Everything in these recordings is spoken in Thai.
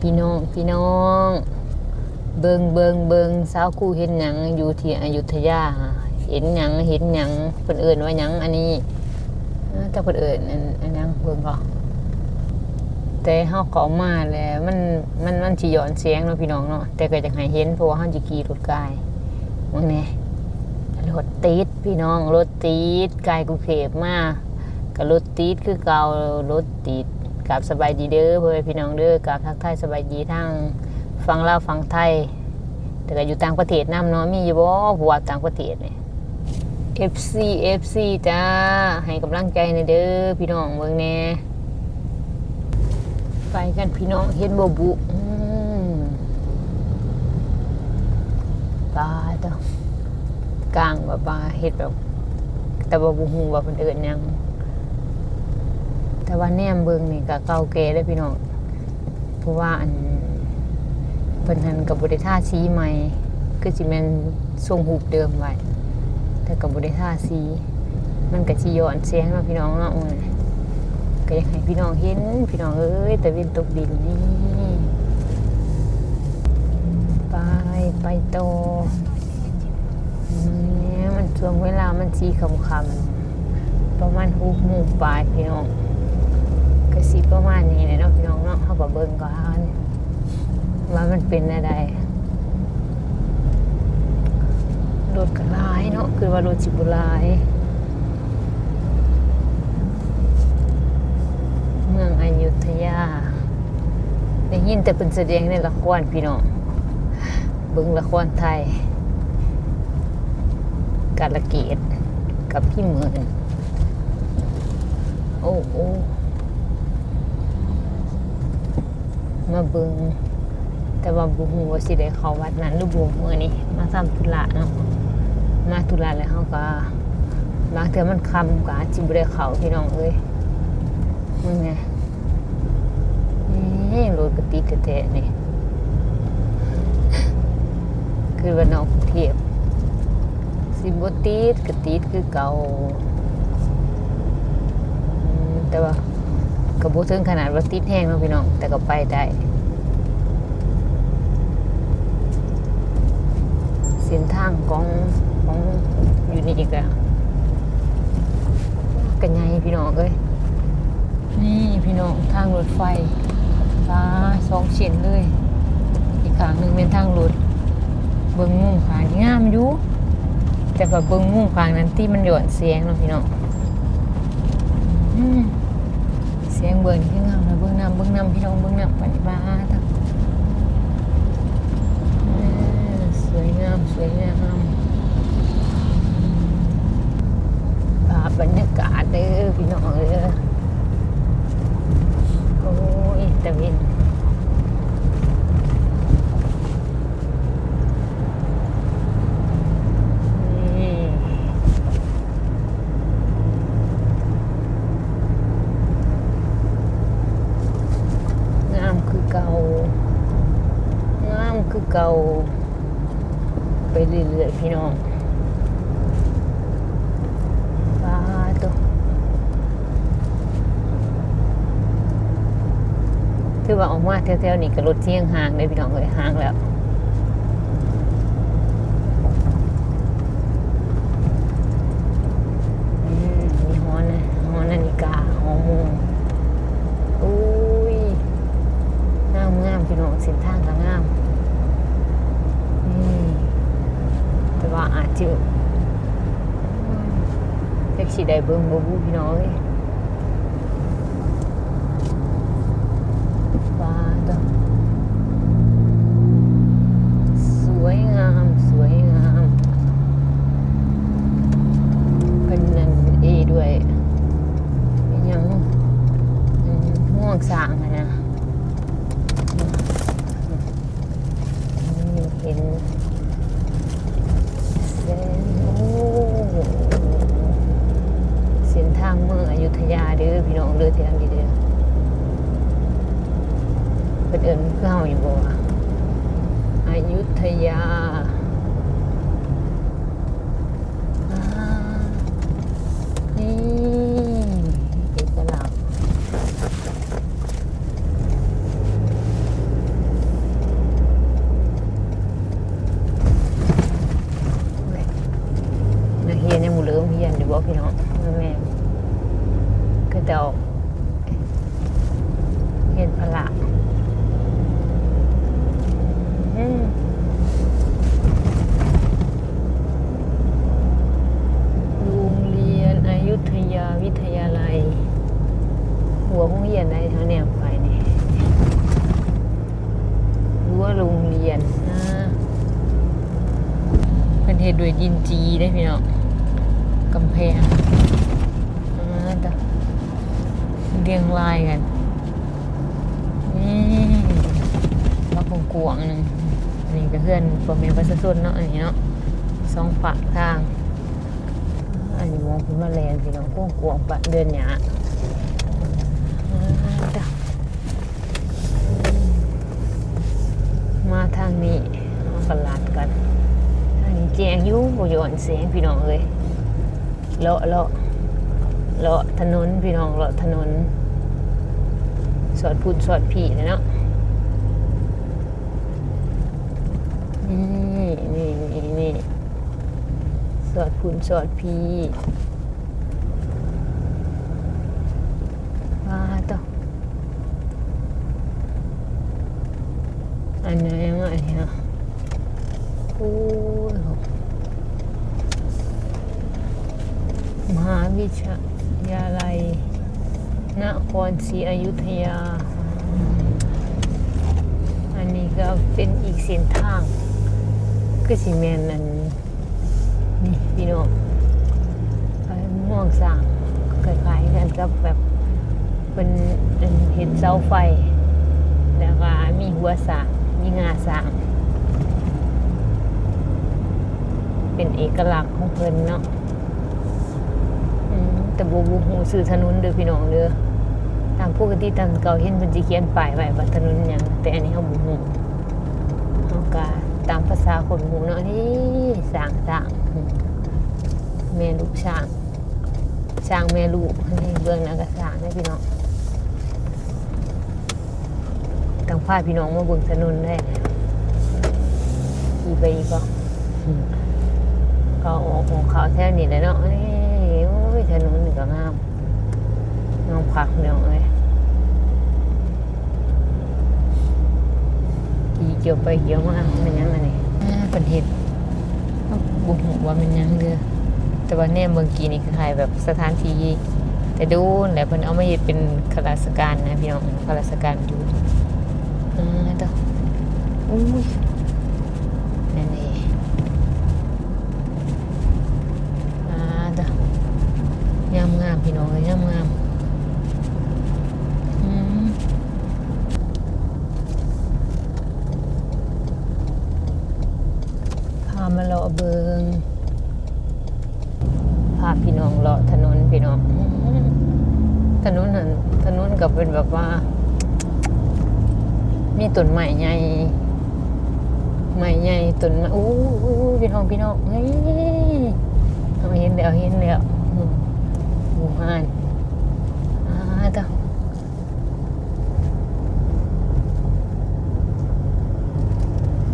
พี่น้องพี่น้อง เบิงเบิงเบิงสาวคู่เห็นหยังอยู่ที่อยุธยา เห็นหยังเห็นหยังเพิ่นเอิ้นว่าหยังอันนี้เอ้อแต่เพิ่นเอิ้นอันอันหยังเบิ่งก่อนแต่เฮาเข้ามาแล้วมันมันมันสิย้อนแสงเนาะพี่น้องเนาะแต่ก็อยากให้เห็นเพราะว่าเฮาสิขี่รถกายมึงแหน่รถติดพี่น้องรถติดกายกรุงเทพมาก็รถติดคือเก่ารถติด กับสบายดีเด้อเพื่อนพี่น้องเด้อกับทักทายสบายดีทั้งฟังเล่าฟังไทย แต่ก็อยู่ต่างประเทศนํเนาะมีอยู่บ่ผัวต่างประเทศเนี่ย FC FC จ้าให้กำลังใจในอยเด้อพี่น้องเบิ่งแน่ไปกันพี่น้องเห็นบ่บุปลาเด้อกลางว่าปลาเฮ็ดแบบ แต่บ่บ่ฮู้ว่าเพิ่นเอิ้นหยัง แต่ว่าแนมเบิงนี่ก็เก่าแก่เด้พี่น้อง เพราะว่าอันเพิ่นหันกับบริท่าสีใหม่คือสิแมนทรงหูเดิมไว้ แต่กับบริท่าสี มันก็สิย้อนเสียงเนาพี่น้องเนาะโอ้ยก็อยากให้พี่น้องเห็น พี่น้องเอ้ยแต่เวนตกดินนี่ไปไปโตเนี่ยมันช่วงเวลามันสีคำคำๆประมาณหกโมงปลายพี่น้อง็สิประมาณนี้แหละเนาะพี่น้องเนาะเขาก็เบิ่งก่อนว่ามันเป็นอะไรรถก็หลายเนาะคือว่ารถสิบุลายเมืองอยุธยาได้ยินแต่เป็นแสดงในละครพี่น้องเบิ่งละครไทย กาลเกตกับพี่เหมือน โอ้โอ้ มาเบิงแต่ว่าบุหูว่าสิได้เข้าวัดนั้นหรือบุมือนี้มาทำธุระเนาะมาธุระแล้วเฮาก็บางเทื่อมันคำก็อาจิบ่ได้เขาพี่น้องเอ้ยมึงไงนี่รถกติดแท้ๆนี่คือว่านอกกรุงเทพสิบติดก็ติดคือเก่าแต่ว่าก็บ่ถึงขนาดว่าติดแห้งเนาะพี่น้อง แต่ก็ไปได้ เส้นทางของของอยู่นี่อีกแล้วกันไงพี่น้องเอ้ยนี่พี่น้องทางรถไฟฟ้าสองเส้นเลย อีกขางหนึ่งเป็นทางรถเบิ้งมุมขางงามอยู่แต่ว่าเบิ้งมุมขางนั้นที่มันหย่อนเสียงเนาะพี่น้องเสียงเบิ้งที่งามนะเบิ้งน้ำเบิ้งน้ำพี่น้องเบิ้งน้ำปฏิบัติ เออสวยงามสวยงามภาพบรรยากาศเด้อพี่น้องเด้อโอ้ยตะเวนนี่งามคือเก่า งามคือเก่าไปเรื่อยๆพี่น้องปลาตัวคือว่าออกมาแถวๆนี้ก็รถเที่ยงห่างเลยพี่น้องเลยห่างแล้ว อืมมีฮอนนะฮอนนาฬิกาฮอโมงอุ้ย งามงามพี่น้องเส้นทางก็งามนี่แต่ว่าอาจจะแท็กซี่ ได้เบิ่งบ่บูพี่น้องเอ้ยว้าตัวสวยงามสวยงามเป็นนันเอด้วยเป็นหยังอืมม่วงสางอะนะ นี่เห็นเส้นโอ้เส้นทางเมืองอยุธยาเด้อพี่น้องเด้อแถวนี้เด้อเป็นเอิญเพื่อเฮาอยู่บ่วะอยุธยาอ่านี่เอกลักษณ์ ห็นพละอืมโรงเรียนอายุทยาวิทยาลัย หัวห้องเรียนได้เท่าเนี่ยไปนี่รั้วโรงเรียนอ่าเป็นเหตุด้วยดินจี ได้พี่น้องกำแพงอ่าแต่เรียงรายกันนี่บักกงกวงหนึ่งอันนี้ก็เพื่อนพ่อแม่ประชาชนเนาะอันนี้เนาะสองฝั่งทาง อันนี้มองคุณมาแลนพี่น้องกวงกวงปะเดินหยาอ่าจะมาทางนี้มากันลาดกัน จงอยู่บ่ย้อนแสงพี่น้องเลยเลาะเลาะเลาะถนนพี่น้องเลาะถนน สอดพูดสอดผีเลยเนาะนี่นี่นี่นี่สอดพูนสอดผีว้าต่ออันไหนวะอันนี้โอ้ ยมหาวิทยาลัย นครศรีอยุธยา อันนี้ก็เป็นอีกเส้นทางก็สิแมนนั่นนี่พี่น้องไปม่วงสร้างคล้ายๆกันกับแบบเป็นเห็นเสาไฟ แล้วก็มีหัวสร้างมีงาสร้างเป็นเอกลักษณ์ของเพิ่นเนาะ แต่บ่บ่ฮู้ชื่อถนนเด้อพี่น้องเด้อตามปกติตามเก่าเห็นเพิ่นสิเขียนป้ายไว้ว่าถนนหยังแต่อันนี้เฮาบ่ฮู้เฮาก็ตามภาษาคนหูเนาะนี่สร้างสร้างอืมแม่ลูกช้างช้างแม่ลูกนี่เบื้องหน้าก็สร้างนะพี่น้องต้องพาพี่น้องมาบิ่งถนนได้ขี่ไปอีกบ่อืมก็ออกของเขาแท่นี้เลยเนาะนี่ ถนนนี่ก็งามงามคักเนาะเอ้ยขี่เกี่ยวไปเกี่ยวมามันยังไงนี่อ่าเป็นเห็ดบุหูว่ามันยังเด้อแต่ว่าแน่เมืองกีนี่คือคล้ายแบบสถานที่แต่ดูแหละเพิ่นเอามาเฮ็ดเป็นข้าราชการนะพี่น้องข้าราชการอยู่อ่าต่ออุ้ยนั่นเอง อ่าจ้ะ งามงามพี่น้องเลยงามงามพามาเลาะเบิงพาพี่น้องเลาะถนนพี่น้องอถนนนั่นถนนก็เป็นแบบว่า มีต้นไม้ใหญ่ไม้ใหญ่ต้นไม้อู้อู้พี่น้องพี่น้องเฮ้ยเอาเห็นแล้วเห็นแล้ว อ่านอ่าจ้ะ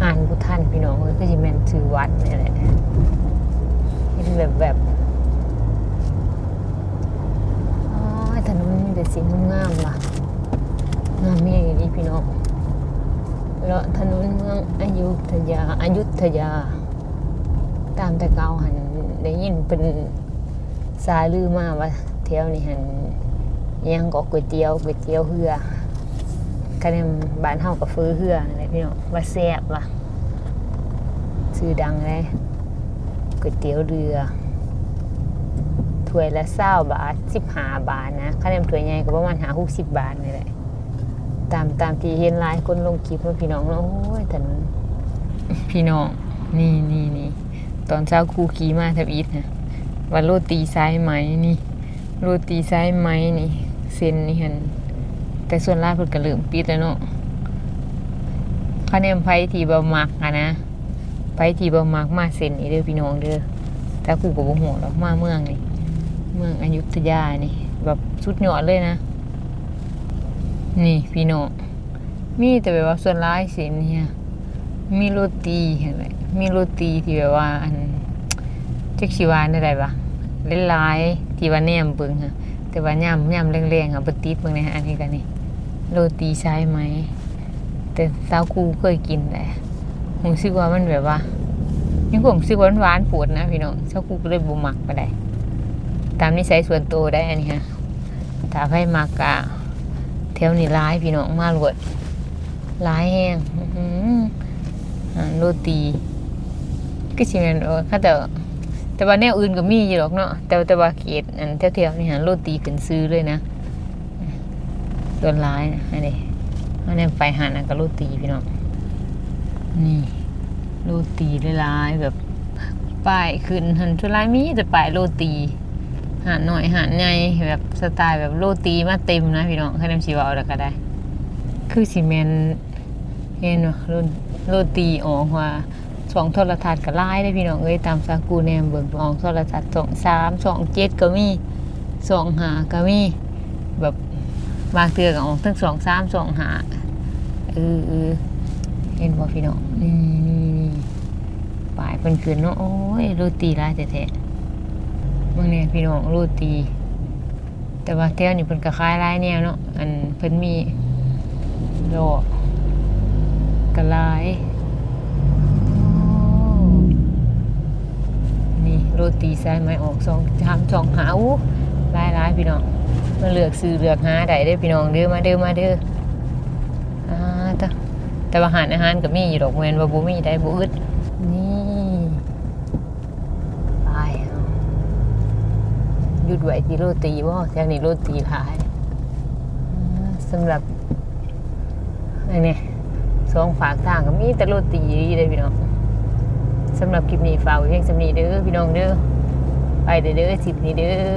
อ่านบุทันพี่น้องก็จะแมนชื่อวัดนี่แหละเห็นแบบแบบอ๋อถนนมีแต่สีงามๆว่ะงามเมียอย่างนี้พี่น้องเลาะถนนเมืองอายุธยาอายุทยา ตามแต่เก่าหันได้ยินเป็น สายลือมาว่าแถวนี้หันยังก็ก๋วยเตี๋ยวก๋วยเตี๋ยวเฮือคะแนนบ้านเฮากับฟื้อเฮืออะไรพี่น้องว่าแซ่บว่ะชื่อดังเลยก๋วยเตี๋ยวเรือถ้วยละ20บาท15บาทนะคะแนนถ้วยใหญ่ก็ประมาณ5 60บบาทนี่แหละตามตามที่เห็นหลายคนลงคลิปเนาพี่น้องโอ้ยถนนพี่น้องนี่นี่นี่ตอนเช้าครูขี่มาแทบอีทนะ ว่าโรตีซ้ายไหมนี่โรตีซ้ายไหมนี่เส้นนี่หันแต่ส่วนล่าเพิ่นก็เริ่มปิดแล้วเนาะคะแนนไผที่บ่มักอะนะไผที่บ่มักมาเส้นนี้เด้อพี่น้องเด้อแต่ครูก็บ่ฮู้หรอกมาเมืองนี่เมืองอยุธยานี่ แบบสุดยอดเลยนะ นี่พี่น้องมีแต่แบบว่าส่วนลายเส้นเนี่ยมีโรตีเห็นไหมมีโรตีที่แบบว่าอัน จักสิวาได้ไดปะหลายๆที่ว่าแนมเบิ่งค่ะแต่ว่าย่ำย่ำแรงๆค่ะบ่ติดเบิ่งนอันนี้ก็นี่โรตีใช่ไหม แต่สาวคูเคยกินแต่ผมรู้สึกว่ามันแบบว่ายังผมรู้สึกว่ามันหวานปวดนะพี่น้องสาวคูก็เลยบ่มักไปได้ตามนิสัยส่วนตัวได้อันนี้ฮะถ้าใครมักะแถวนี้ร้ายพี่น้องมาหลวดร้ายแห้งโรตีก็ชิแมนเออค่ะแต่ แต่ว่าแนวอื่นก็มีอยู่หรอกเนาะแต่แต่ว่าเขตอันแถวๆนี่ฮะโรตีขึ้นซื้อเลยนะส่วนร้ายนะอันนี้อันนี้ไปหานังกับโรตีพี่น้องนี่โรตีหลายแบบป้ายขึ้นหันทุรายมีแต่ป้ายโรตีหาดหน่อยหาดใหญ่แบบสไตล์แบบโรตีมาเต็มนะพี่น้องแค่น้ำชีวเอาแล้วก็ได้ คือซีเมนเห็นว่าโรตีออกว่า สองโทรทัศน์ก็ไล่ได้พี่น้องเอ้ยตามสากูแนมเบิ่งออกโทรทัศน์สองสามสองเจ็ดก็มีสองหาก็มีแบบบางเทือก็ออกทั้งสองสามสองหาเออเออเห็นบ่พี่น้องนี่นี่นี่ปลายเป็นคืนเนาะโอ้ยโรตีร้ายแท้ๆเมื่อนี้พี่น้องโรตี แต่ว่าแถวนี้เพิ่นก็ขายหลายแนวเนาะอันเพิ่นมีดอกกระลายโอ้นี่ โรตีใส่ไม้ออกสองชามสองหาอู้ลายลายพี่น้องมาเลือกซื้อเลือกหาได้เด้อพี่น้องเด้อมาเด้อมาเด้ออ่าแต่แต่ว่าอาหารอาหารก็มีอยู่ดอกเวนว่าบ่มีได้บ่อึดนี่ไปหยุดไว้ที่โรตีบ่แถวนี้โรตีขายสำหรับอันนี้สองฝากทางก็มีแต่โรตีได้พี่น้อง สำหรับคลิปนี้ฝากไว้เพียงสำนีเด้อพี่น้องเด้อไปเด้อเด้อสิบนี้เด้อ